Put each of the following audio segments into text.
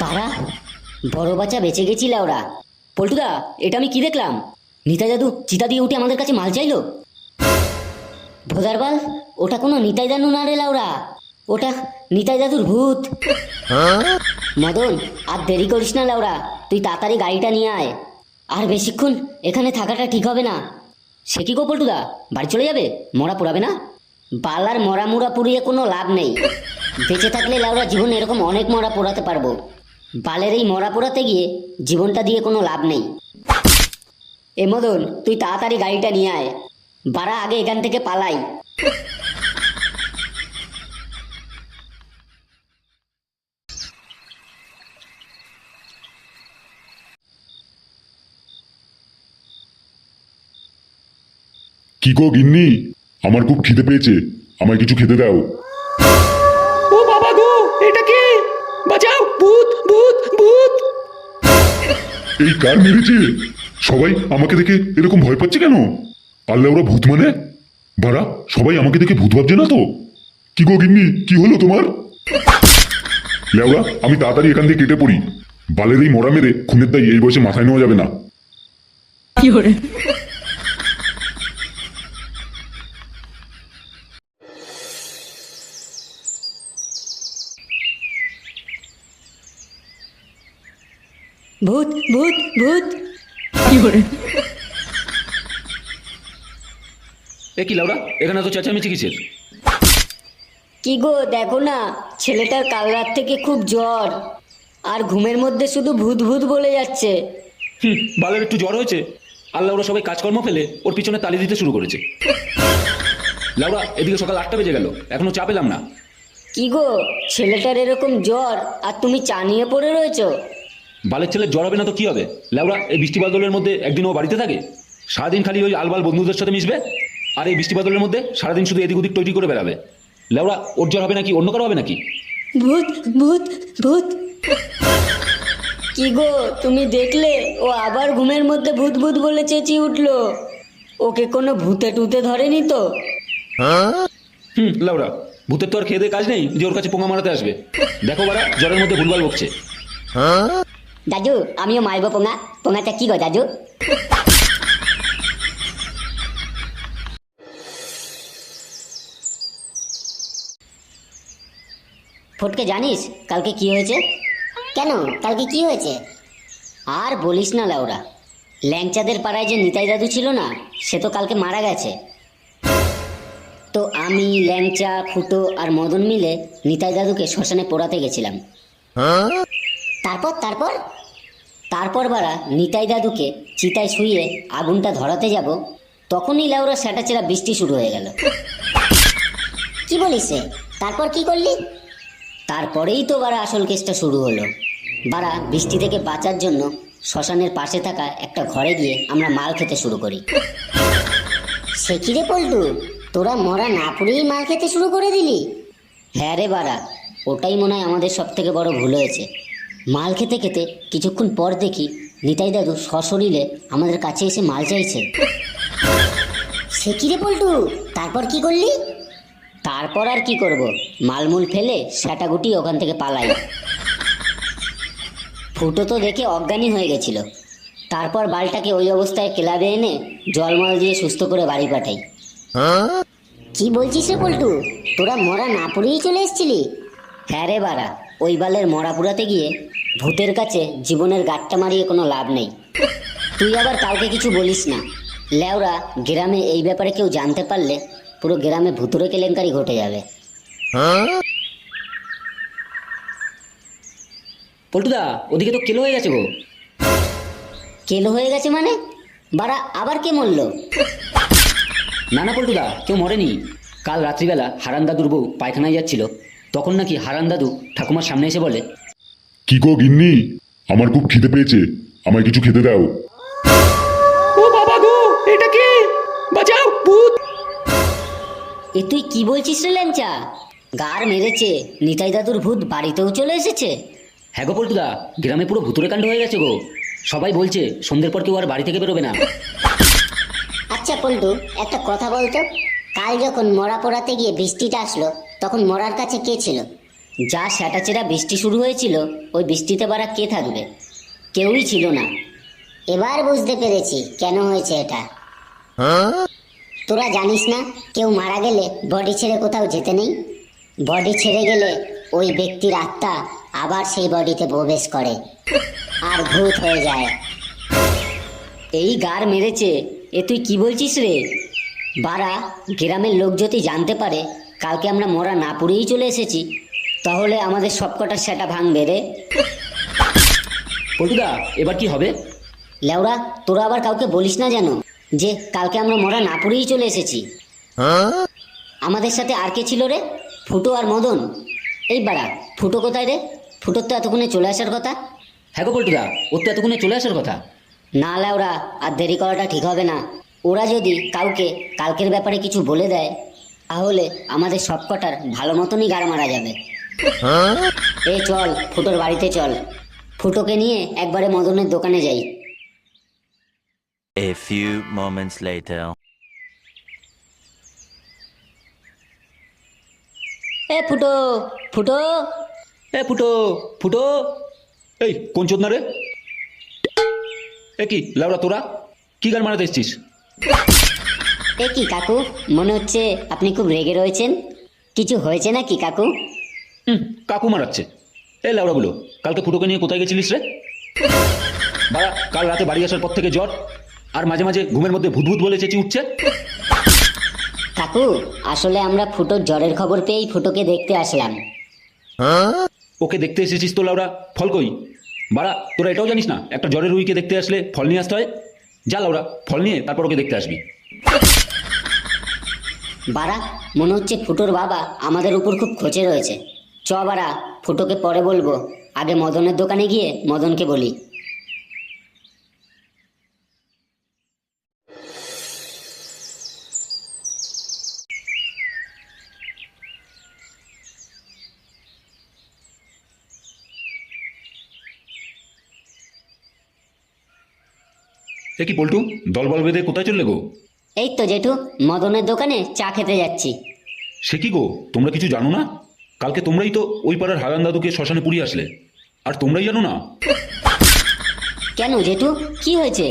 বাড়া বড় বাচ্চা বেঁচে গেছিল ওরা। পল্টুদা, এটা আমি কি দেখলাম? নিতাই দাদু চিতা দিয়ে উঠে আমাদের কাছে মাল চাইলো। ভোদারবাল, ওটা কোনো নিতাই দাদু না রে লাউরা। ওটা নিতাই দাদুর ভূত। মদন, আর দেরি করিস না লাউরা, তুই তাড়াতাড়ি গাড়িটা নিয়ে আয়। আর বেশিক্ষণ এখানে থাকাটা ঠিক হবে না। সে কি গো পল্টুদা, বাড়ি চলে যাবে? মরা পোড়াবে না? বালার মরা মুড়া পুড়িয়ে কোনো লাভ নেই। বেঁচে থাকলে লাউরা জীবন এরকম অনেক মরা পোড়াতে পারব। বালের এই মরা পোড়াতে গিয়ে জীবনটা দিয়ে কোনো লাভ নেই। এ মদন, তুই তাড়াতাড়ি গাড়িটা নিয়ে আয়। বাড়া আগে এখান থেকে পালাই। কি গো গিন্নি? আমার খুব খিদে পেয়েছে। আমায় কিছু খেতে দাও। ও বাবা গো এটা কে? বাঁচাও ভূত ভূত ভূত। এই কার মেরেছে? সবাই আমাকে দেখে এরকম ভয় পাচ্ছে কেন? আল্লাহ ওরা ভূত মানে? বাড়া সবাই আমাকে দেখে ভূত ভাবছে না তো? কি গো গিন্নি কি হলো তোমার? লেওরা আমি তাড়াতাড়ি এখান থেকে কেটে পড়ি। বালের এই মরা মেরে খুনের দায়ী এই বয়সে মাথায় নেওয়া যাবে না। ভূত ভূত ভূত। কি এ কি লাউরা? এখানে তো চেঁচামেচি কিসের? কি গো দেখো না ছেলেটার কাল রাত থেকে খুব জ্বর। আর ঘুমের মধ্যে শুধু ভূত ভূত বলে যাচ্ছে। হুম বালের একটু জ্বর হয়েছে। আল্লাহ ওরা সবাই কাজকর্ম ফেলে ওর পিছনে তালি দিতে শুরু করেছে। লাউরা এদিকে সকাল আটটা বেজে গেল এখনও চা পেলাম না। কি গো ছেলেটার এরকম জ্বর আর তুমি চা নিয়ে পড়ে রয়েছো? বালের ছেলে জ্বর হবে না তো কি হবে? লাউরা এই বৃষ্টি বাদলের মধ্যে একদিন ও বাড়িতে থাকে? সারাদিন খালি ওই আলবাল বন্ধুদের সাথে মিশবে? আর এই বৃষ্টি বাদলের মধ্যে সারাদিন শুধু এদিক ওদিক তৈরি করে বেড়াবে? লাউরা ওর জ্বর হবে নাকি? অন্য কারও হবে নাকি? ভূত ভূত ভূত। কি গো তুমি দেখলে? ও আবার ঘুমের মধ্যে ভূত ভূত বলে চেঁচিয়ে উঠল। ওকে কোনো ভূতে টুতে ধরেনি তো? হুম লাউরা ভূতের তো আর খেয়ে দিয়ে কাজ নেই যে ওর কাছে পোঙা মারাতে আসবে। দেখো বারা জ্বরের মধ্যে ভুলভাল বকছে। দাদু আমিও মারবো পোঙা। পোঙাটা কি গো দাদু ফটকে জানিস কালকে কি হয়েছে? কেন? কালকে কি হয়েছে? আর বলিস না লাউরা। ল্যাংচাদের পাড়ায় যে নিতাই দাদু ছিল না সে তো কালকে মারা গেছে। তো আমি ল্যাংচা ফুটো আর মদন মিলে নিতাই দাদুকে শ্মশানে পোড়াতে গেছিলাম। তারপর তারপর? তারপর বারা নিতাই দাদুকে চিতায় শুয়ে আগুনটা ধরাতে যাব, তখনই লাউরা স্যাটাচেরা বৃষ্টি শুরু হয়ে গেল। কি বলিস তারপর কি করলি? তারপরেই তো বারা আসল কেসটা শুরু হলো। বারা বৃষ্টি থেকে বাঁচার জন্য শ্মশানের পাশে থাকা একটা ঘরে গিয়ে আমরা মাল খেতে শুরু করি। সে কি রে পল্টু? তোরা মরা না পুড়েই মাল খেতে শুরু করে দিলি? হ্যাঁ রে বারা ওটাই মনে হয় আমাদের সব থেকে বড় ভুল হয়েছে। মাল খেতে খেতে কিছুক্ষণ পর দেখি নিতাই দাদু সশরীরে আমাদের কাছে এসে মাল চাইছে। সে কি রে পল্টু? তারপর কি করলি? তারপর আর কি করব? মালমুল ফেলে সেটা গুটি ওখান থেকে পালাই। ফুটো তো দেখে অজ্ঞানী হয়ে গেছিল। তারপর বালটাকে ওই অবস্থায় ক্লাবে এনে জলমল দিয়ে সুস্থ করে বাড়ি পাঠাই। কি বলছিস রে পল্টু? তোরা মরা না পুড়েই চলে এসেছিলি? হ্যাঁ রে বাড়া, ওই বালের মরা পুরাতে গিয়ে ভূতের কাছে জীবনের গাট্টা মারিয়ে কোনো লাভ নেই। তুই আবার কাউকে কিছু বলিস না। লেওরা গ্রামে এই ব্যাপারে কেউ জানতে পারলে পুরো গ্রামে ভুতুরে কেলেঙ্কারি ঘটে যাবে। পল্টুদা ওদিকে তো কেলো হয়ে গেছে গো। কেলো হয়ে গেছে মানে? বাড়া আবার কে মরলো? না না পল্টুদা কেউ মরেনি। কাল রাত্রিবেলা হারান দাদুর বউ পায়খানায় যাচ্ছিল। তখন নাকি হারান দাদু ঠাকুমার সামনে এসে বলে কি গো গিন্নি? আমার খুব খিদে পেয়েছে। আমায় কিছু খেতে দাও। ও বাবা গো এটা কে? বাঁচাও ভূত! এ তুই কি বলছিস রে ল্যাংচা? গার মেরেছে। নিতাই দাদুর ভূত বাড়িতেও চলে এসেছে। হ্যাঁ গো পল্টুদা গ্রামে পুরো ভুতুরে কাণ্ড হয়ে গেছে গো। সবাই বলছে সন্ধ্যের পর কেউ আর বাড়ি থেকে বেরোবে না। আচ্ছা পল্টু একটা কথা বলতো? কাল যখন মরা পোড়াতে গিয়ে বৃষ্টিটা আসলো তখন মরার কাছে কে ছিল? যা স্যাটাচেরা বৃষ্টি শুরু হয়েছিল, ওই বৃষ্টিতে বারা কে থাকবে? কেউই ছিল না। এবার বুঝতে পেরেছি কেন হয়েছে এটা। তোরা জানিস না, কেউ মারা গেলে বডি ছেড়ে কোথাও যেতে নেই? বডি ছেড়ে গেলে ওই ব্যক্তির আত্মা আবার সেই বডিতে প্রবেশ করে। আর ভূত হয়ে যায়। এই গার মেরেছে, এ তুই কি বলছিস রে? বারা গ্রামের লোক যদি জানতে পারে, কালকে আমরা মরা না পুড়েই চলে এসেছি। তাহলে আমাদের সবকটা সেটা ভাঙবে রে। পল্টুদা এবার কি হবে? লেওরা তোরা আবার কাউকে বলিস না যেন যে কালকে আমরা মরা না পড়েই চলে এসেছি। আমাদের সাথে আর কে ছিল রে? ফুটো আর মদন। এই বাড়া ফুটো কোথায় রে? ফুটোর তো এতক্ষণে চলে আসার কথা। হ্যাঁ গো পল্টুদা ওর তো এতক্ষণে চলে আসার কথা। না লেওরা আর দেরি করাটা ঠিক হবে না। ওরা যদি কাউকে কালকের ব্যাপারে কিছু বলে দেয় তাহলে আমাদের সবকটার ভালো মতনই গাড় মারা যাবে। এই চল ফুটোর বাড়িতে চল। ফুটোকে নিয়ে একবারে মদনের দোকানে যাই। A few moments later. এ ফুটো ফুটো। এ ফুটো ফুটো। এই কোন চোদনা রে? এ কি লাউরা তোরা? কি গান মারাতে এসছিস? এ কি কাকু? মনে হচ্ছে আপনি খুব রেগে রয়েছেন। কিছু হয়েছে নাকি কাকু? হুম কাকু মারাচ্ছে। এ লাউড়াগুলো কালকে ফুটোকে নিয়ে কোথায় গেছিলিস রে? বাড়া কাল রাতে বাড়ি আসার পর থেকে জ্বর আর মাঝে মাঝে ঘুমের মধ্যে ভূত ভূত বলে চেঁচি উঠছে। কাকু আসলে আমরা ফুটোর জ্বরের খবর পেয়েই ফুটোকে দেখতে আসলাম। ওকে দেখতে এসেছিস তো লাউরা ফল কই? বাড়া তোরা এটাও জানিস না একটা জ্বরের রুইকে দেখতে আসলে ফল নিয়ে আসতে হয়? যা লাউরা ফল নিয়ে তারপর ওকে দেখতে আসবি। বাড়া মনে হচ্ছে ফুটোর বাবা আমাদের উপর খুব খোঁচে রয়েছে। চ বাড়া ফুটোকে পরে বলব। আগে মদনের দোকানে গিয়ে মদনকে বলি। এ কি পল্টু দলবল বেঁধে কোথায় চললে গো? এই তো জেঠু মদনের দোকানে চা খেতে যাচ্ছি। সে কি গো তোমরা কিছু জানো না? কালকে তোমরাই তো ওই পাড়ার হারান দাদুকে শ্মশানে পুড়িয়ে আসলে। আর তোমরাই জানো না? কেন জেঠু? কি হয়েছে?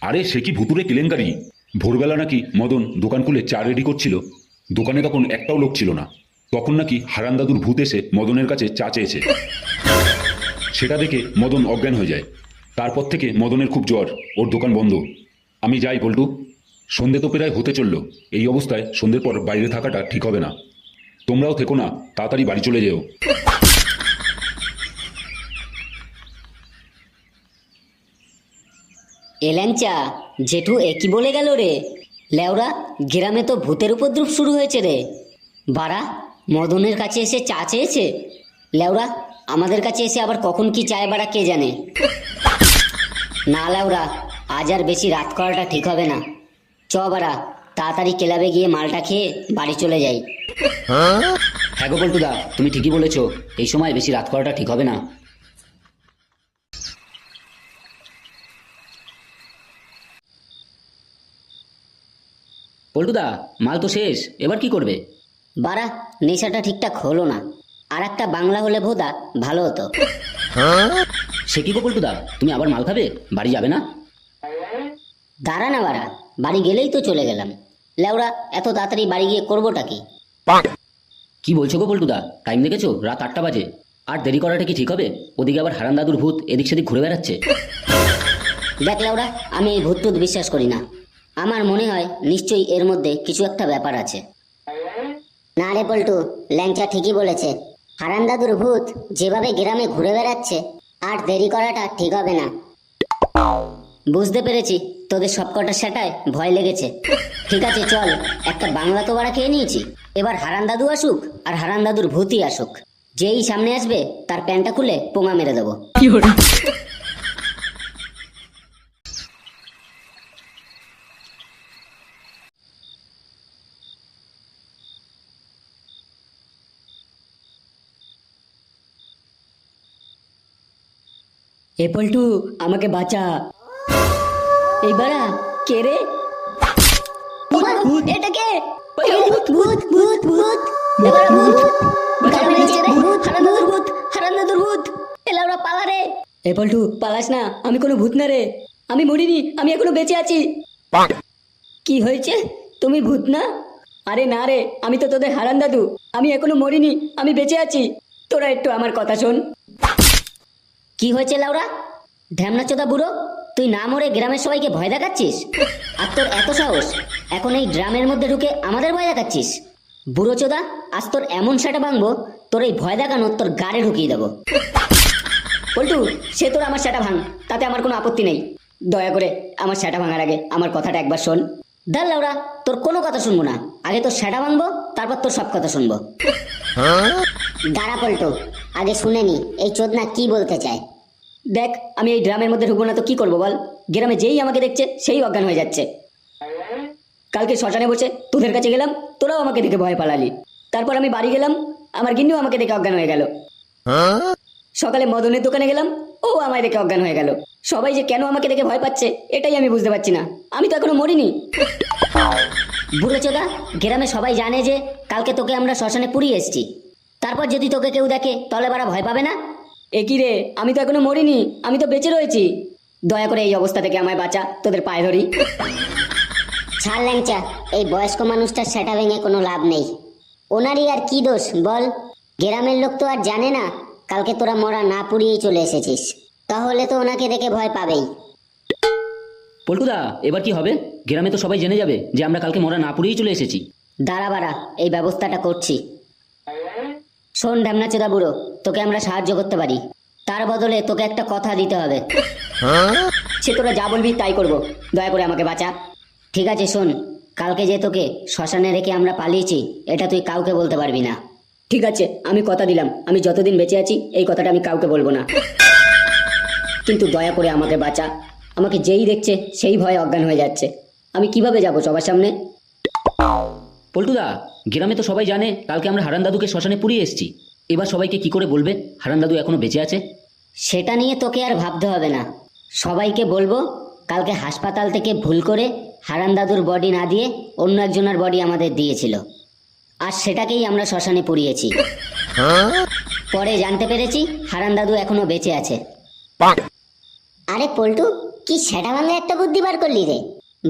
আরে সে কি ভুতুরে কেলেঙ্কারি? ভোরবেলা নাকি মদন দোকান খুলে চা রেডি করছিল। দোকানে তখন একটাও লোক ছিল না। তখন নাকি হারান দাদুর ভূত এসে মদনের কাছে চা চেয়েছে। সেটা দেখে মদন অজ্ঞান হয়ে যায়। তারপর থেকে মদনের খুব জ্বর ওর দোকান বন্ধ। আমি যাই পল্টু সন্ধে তো প্রায় হতে চলল। এই অবস্থায় সন্ধ্যের পর বাইরে থাকাটা ঠিক হবে না। তোমরাও থেকো না, তাড়াতাড়ি বাড়ি চলে যেও। এল্যাংচা জেঠু একই বলে গেল রে। লেওরা, গ্রামে তো ভূতের উপদ্রব শুরু হয়েছে রে। বাড়া, মদনের কাছে এসে চা চেয়েছে? লেওরা, আমাদের কাছে এসে আবার কখন কি চায় বাড়া কে জানে? না লেওরা, আজ আর বেশি রাত করাটা ঠিক হবে না। চ বাড়া তাড়াতাড়ি ক্লাবে গিয়ে মালটা খেয়ে বাড়ি চলে যাই। হ্যাঁ গো পল্টুদা তুমি ঠিকই বলেছ। এই সময় বেশি রাত করাটা ঠিক হবে না। পল্টুদা মাল তো শেষ। এবার কি করবে? বাড়া নেশাটা ঠিকঠাক হলো না। আর একটা বাংলা হলে ভোদা ভালো হতো। সে কি গো পল্টুদা তুমি আবার মাল খাবে? বাড়ি যাবে না? দাঁড়া না বাড়া। বাড়ি গেলেই তো চলে গেলাম। লেওরা এত তাড়াতাড়ি বাড়ি গিয়ে করবোটা কি? কি বলছো গো পল্টুদা? টাইম দেখেছ? রাত আটটা বাজে। আর দেরি করাটা কি ঠিক হবে? ওদিকে আবার হারান দাদুর ভূত এদিক সেদিক ঘুরে বেড়াচ্ছে। দেখ লেওরা আমি এই ভূত টুত বিশ্বাস করি না। আমার মনে হয় নিশ্চয়ই এর মধ্যে কিছু একটা ব্যাপার আছে। না রে পল্টু ল্যাংচা ঠিকই বলেছে। হারান দাদুর ভূত যেভাবে গ্রামে ঘুরে বেড়াচ্ছে আর দেরি করাটা ঠিক হবে না। বুঝতে পেরেছি। তোদের সবকটার সেটায় ভয় লেগেছে। ঠিক আছে চল একটা বাংলা তো বাড়া খেয়ে নিয়েছি। এবার হারান দাদু আসুক আর হারান দাদুর ভূতই আসুক। যেই সামনে আসবে তার প্যান্টটা খুলে পোঙা মেরে দেবো। এ পল্টু আমাকে বাঁচা। এই বাড়া কে রে? এটা কে? ভূত ভূত ভূত ভূত। এবার ভূত। কার মেরেছে রে হারান্দাদুর ভূত হারান্দাদুর ভূত। এলা পালা রে। এ পল্টু পালাস না। আমি কোনো ভূত না রে। আমি মরিনি আমি এখনও বেঁচে আছি। কি হয়েছে? তুমি ভূত না? আরে না রে আমি তো তোদের হারান দাদু আমি এখনও মরিনি আমি বেঁচে আছি। তোরা একটু আমার কথা শোন। কি হয়েছে লাউরা? ঢ্যামনা চোদা বুড়ো? তুই না মরে গ্রামের সবাইকে ভয় দেখাচ্ছিস? আর তোর এত সাহস এখন এই ড্রামের মধ্যে ঢুকে আমাদের ভয় দেখাচ্ছিস। বুড়ো চোদা আজ তোর এমন সেটা ভাঙবো তোর এই ভয় দেখানো তোর গাড়ে ঢুকিয়ে দেবো। পল্টু সে তোর আমার সেটা ভাঙ তাতে আমার কোনো আপত্তি নেই। দয়া করে আমার সেটা ভাঙার আগে আমার কথাটা একবার শোন। দাল লাউরা তোর কোনো কথা শুনব না। আগে তোর সেটা ভাঙবো তারপর তোর সব কথা শুনব। দাঁড়া পল্টু আগে শুনে নি এই চোদনা কি বলতে চায়? দেখ, আমি এই ড্রামের মধ্যে ঢুকবো না তো কি করব বল? গ্রামে যেই আমাকে দেখছে, সেই অজ্ঞান হয়ে যাচ্ছে। কালকে শ্মশানে বসে তোদের কাছে গেলাম, তোরাও আমাকে দেখে ভয় পালালি। তারপর আমি বাড়ি গেলাম, আমার গিন্নিও আমাকে দেখে অজ্ঞান হয়ে গেল। সকালে মদনের দোকানে গেলাম, ও আমায় দেখে অজ্ঞান হয়ে গেল। সবাই যে কেন আমাকে দেখে ভয় পাচ্ছে, এটাই আমি বুঝতে পারছি না। আমি তো এখনও মরিনি। বুড়ো চোদা, গ্রামে সবাই জানে যে কালকে তোকে আমরা শ্মশানে পুড়িয়ে এসেছি। তারপর যদি তোকে কেউ দেখে, তাহলে বারা ভয় পাবে না? এ কি রে? আমি তো এখনও মরিনি আমি তো বেঁচে রয়েছি। দয়া করে এই অবস্থা থেকে আমায় বাঁচা তোদের পায়ে ধরি। ছাড় ল্যাংচা এই বয়স্ক মানুষটার সেটা ভেঙে কোনো লাভ নেই। ওনারই আর কি দোষ বল? গ্রামের লোক তো আর জানে না কালকে তোরা মরা না পুড়িয়েই চলে এসেছিস। তাহলে তো ওনাকে দেখে ভয় পাবেই। পল্টুদা এবার কি হবে? গ্রামে তো সবাই জেনে যাবে যে আমরা কালকে মরা না পুড়েই চলে এসেছি। দাঁড়া বাড়া এই ব্যবস্থাটা করছি। শোন ঢ্যামনা চোদা বুড়ো তোকে আমরা সাহায্য করতে পারি। তার বদলে তোকে একটা কথা দিতে হবে। সে তোরা যা বলবি তাই করব। দয়া করে আমাকে বাঁচা। ঠিক আছে শোন। কালকে যে তোকে শ্মশানে রেখে আমরা পালিয়েছি এটা তুই কাউকে বলতে পারবি না। ঠিক আছে আমি কথা দিলাম। আমি যতদিন বেঁচে আছি এই কথাটা আমি কাউকে বলব না। কিন্তু দয়া করে আমাকে বাঁচা। আমাকে যেই দেখছে সেই ভয়ে অজ্ঞান হয়ে যাচ্ছে। আমি কীভাবে যাব সবার সামনে? পল্টুদা, গ্রামে তো সবাই জানে কালকে আমরা হারান দাদুকে শ্মশানে পুড়িয়ে এসেছি। এবার সবাইকে কি করে বলবে? হারান দাদু এখনও বেঁচে আছে? সেটা নিয়ে তোকে আর ভাবতে হবে না। সবাইকে বলব, কালকে হাসপাতাল থেকে ভুল করে হারান দাদুর বডি না দিয়ে অন্য একজনের বডি আমাদের দিয়েছিল। আর সেটাকেই আমরা শ্মশানে পুড়িয়েছি। পরে জানতে পেরেছি হারান দাদু এখনও বেঁচে আছে। আরে পল্টু, কি সেটা ভাঙা একটা বুদ্ধি বার করলি রে?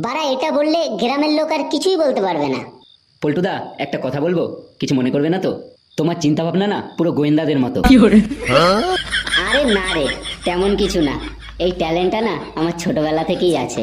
বারা এটা বললে গ্রামের লোক আর কিছুই বলতে পারবে না। পল্টুদা একটা কথা বলব? কিছু মনে করবে না তো? তোমার চিন্তা ভাবনা না পুরো গোয়েন্দাদের মতো। আরে না রে তেমন কিছু না। এই ট্যালেন্টটা না আমার ছোটবেলা থেকেই আছে।